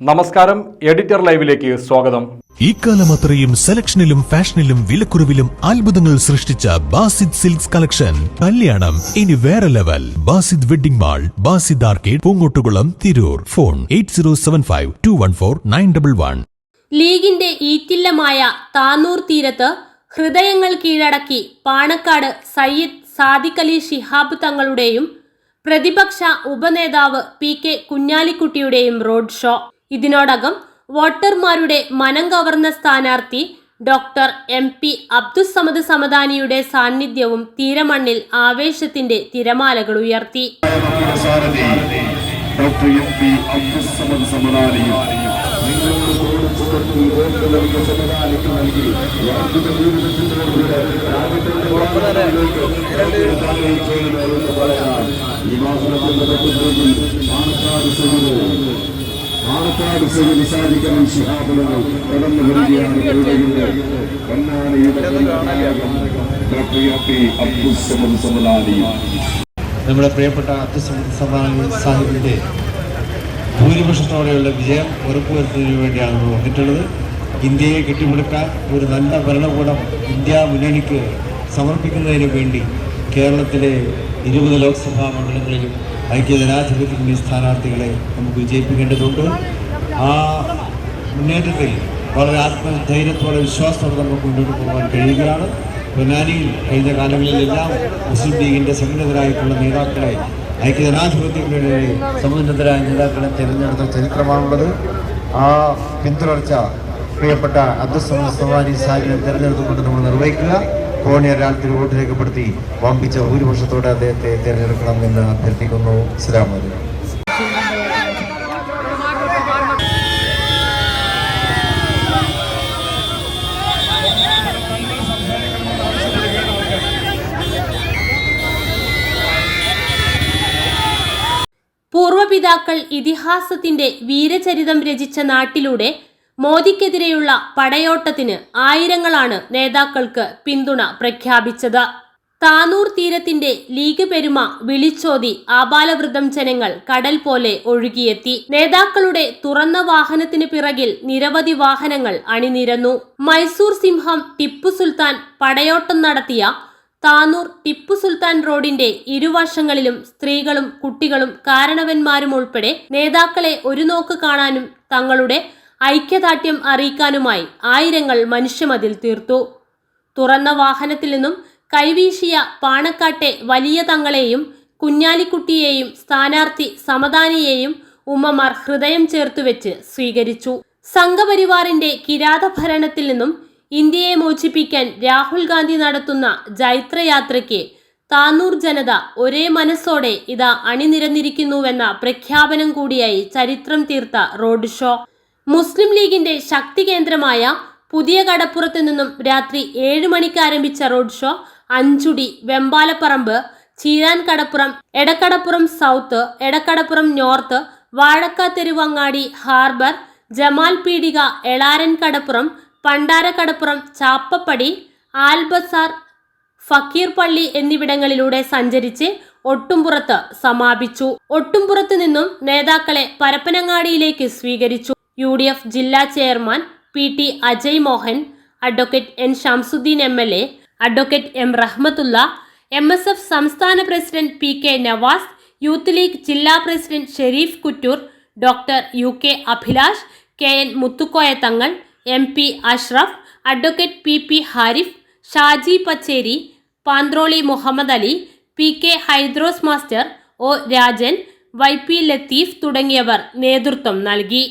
നമസ്കാരം എഡിറ്റർ ലൈവിലേക്ക് സ്വാഗതം. ഇക്കാലം അത്രയും സെലക്ഷനിലും ഫാഷനിലും വിലക്കുറവിലും അത്ഭുതങ്ങൾ സൃഷ്ടിച്ച ബാസിദ് സിൽക്സ് കളക്ഷൻ. കല്യാണം ഇനി വേറെ level. Basid wedding mall Basid arcade Poongottukulam Tirur. Phone eight zero seven five two one four nine double one. ലീഗിന്റെ ഈറ്റില്ലമായ താനൂർ തീരത്ത് ഹൃദയങ്ങൾ കീഴടക്കി പാണക്കാട് സയ്യിദ് സാദിഖ് അലി ശിഹാബ് തങ്ങളുടെയും പ്രതിപക്ഷ ഉപനേതാവ് പി കെ കുഞ്ഞാലിക്കുട്ടിയുടെയും റോഡ് ഷോ. ഇതിനോടകം വോട്ടർമാരുടെ മനം കവർന്ന സ്ഥാനാർത്ഥി ഡോക്ടർ എം പി അബ്ദുസമദ് സമദാനിയുടെ സാന്നിധ്യവും തീരമണ്ണിൽ ആവേശത്തിന്റെ തിരമാലകൾ ഉയർത്തി. ഡോക്ടർ ഈ മാസത്തിന്റെ പാണക്കാട് സഹിത സാധിക്കണം ശിഹാബുലങ്ങൾ കടന്നു വരികയാണ് നമ്മുടെ പ്രിയപ്പെട്ട അബ്ദുസമാൻ സാഹിബിന്റെ ഭൂരിപക്ഷത്തോടെയുള്ള വിജയം ഉറപ്പുവരുത്തുന്നതിന് വേണ്ടിയാണ് നമ്മൾ വന്നിട്ടുള്ളത്. ഇന്ത്യയെ കെട്ടിപ്പടുക്കാൻ ഒരു നല്ല ഭരണകൂടം ഇന്ത്യ മുന്നണിക്ക് സമർപ്പിക്കുന്നതിന് വേണ്ടി കേരളത്തിലെ ഇരുപത് ലോക്സഭാ മണ്ഡലങ്ങളിലും ഐക്യജനാധിപത്യ സ്ഥാനാർത്ഥികളെ നമുക്ക് വിജയിപ്പിക്കേണ്ടതുണ്ട്. ആ മുന്നേറ്റത്തിൽ വളരെ ആത്മധൈര്യത്തോടെ വിശ്വാസത്തോടെ നമുക്ക് മുന്നോട്ട് പോകാൻ കഴിയുകയാണ്. പൊന്നാനിയിൽ കഴിഞ്ഞ കാലങ്ങളിലെല്ലാം മുസ്ലിം ലീഗിന്റെ സമുന്നതരായിട്ടുള്ള നേതാക്കളെ ഐക്യജനാധിപത്യ മുന്നണിയുടെ സമുന്നതരായ നേതാക്കളെ തിരഞ്ഞെടുത്ത ചരിത്രമാണുള്ളത്. ആ പിന്തുടർച്ച പ്രിയപ്പെട്ട അബ്ദുസമാനി സാഹിബിനെ തിരഞ്ഞെടുത്തുകൊണ്ട് നമ്മൾ നിർവഹിക്കുക. കോണി ഒരാൾക്ക് വോട്ട് രേഖപ്പെടുത്തി വമ്പിച്ച ഭൂരിപക്ഷത്തോടെ അദ്ദേഹത്തെ തിരഞ്ഞെടുക്കണമെന്ന് അഭ്യർത്ഥിക്കുന്നു ഇസ്ലാം വലൈക്കും പൂർവപിതാക്കൾ ഇതിഹാസത്തിന്റെ വീരചരിതം രചിച്ച നാട്ടിലൂടെ മോദിക്കെതിരെയുള്ള പടയോട്ടത്തിന് ആയിരങ്ങളാണ് നേതാക്കൾക്ക് പിന്തുണ പ്രഖ്യാപിച്ചത്. താനൂർ തീരത്തിന്റെ ലീഗ് പെരുമ വിളിച്ചോതി ആപാലവൃതം ജനങ്ങൾ കടൽ പോലെ ഒഴുകിയെത്തി. നേതാക്കളുടെ തുറന്ന വാഹനത്തിന് പിറകിൽ നിരവധി വാഹനങ്ങൾ അണിനിരന്നു. മൈസൂർ സിംഹം ടിപ്പു സുൽത്താൻ പടയോട്ടം നടത്തിയ താനൂർ ടിപ്പു സുൽത്താൻ റോഡിന്റെ ഇരുവശങ്ങളിലും സ്ത്രീകളും കുട്ടികളും കാരണവന്മാരും ഉൾപ്പെടെ നേതാക്കളെ ഒരു നോക്ക് കാണാനും തങ്ങളുടെ ഐക്യദാർഢ്യം അറിയിക്കാനുമായി ആയിരങ്ങൾ മനുഷ്യമതിൽ തീർത്തു. തുറന്ന വാഹനത്തിൽ നിന്നും കൈവീശിയ പാണക്കാട്ടെ വലിയ തങ്ങളെയും കുഞ്ഞാലിക്കുട്ടിയെയും സ്ഥാനാർത്ഥി സമദാനിയെയും ഉമ്മമാർ ഹൃദയം ചേർത്തുവെച്ച് സ്വീകരിച്ചു. സംഘപരിവാറിന്റെ കിരാത ഭരണത്തിൽ നിന്നും ഇന്ത്യയെ മോചിപ്പിക്കാൻ രാഹുൽ ഗാന്ധി നടത്തുന്ന ജൈത്രയാത്രയ്ക്ക് താനൂർ ജനത ഒരേ മനസ്സോടെ ഇതാ അണിനിരന്നിരിക്കുന്നുവെന്ന പ്രഖ്യാപനം കൂടിയായി ചരിത്രം തീർത്ത റോഡ് ഷോ. മുസ്ലിം ലീഗിന്റെ ശക്തി കേന്ദ്രമായ പുതിയ കടപ്പുറത്ത് നിന്നും രാത്രി ഏഴ് മണിക്ക് ആരംഭിച്ച road show Anchudi Vembalapparamb Cheeran Kadappuram Edakkadappuram south Edakkadappuram north Vazhakkatheruvangadi harbour Jamal Peedika Elaran Kadappuram Pandarakkadappuram Chappappadi Albazar Fakeer Palli എന്നിവിടങ്ങളിലൂടെ സഞ്ചരിച്ച് ഒട്ടുംപുറത്ത് സമാപിച്ചു. ഒട്ടുംപുറത്ത് നിന്നും നേതാക്കളെ പരപ്പനങ്ങാടിയിലേക്ക് സ്വീകരിച്ചു. യു ഡി എഫ് ജില്ലാ chairman P T Ajay Mohan advocate N Shamsuddeen M L A advocate M Rahmathulla M S F സംസ്ഥാന president P K Navas youth league ജില്ലാ president Shareef Kuttur doctor U K Abhilash K N Muthukoya Thangal M P Ashraf advocate P P Harif Shaji Pacheri Panthroli Muhammad Ali P K Haidros master O Rajan Y P Latheef തുടങ്ങിയവർ നേതൃത്വം നൽകി.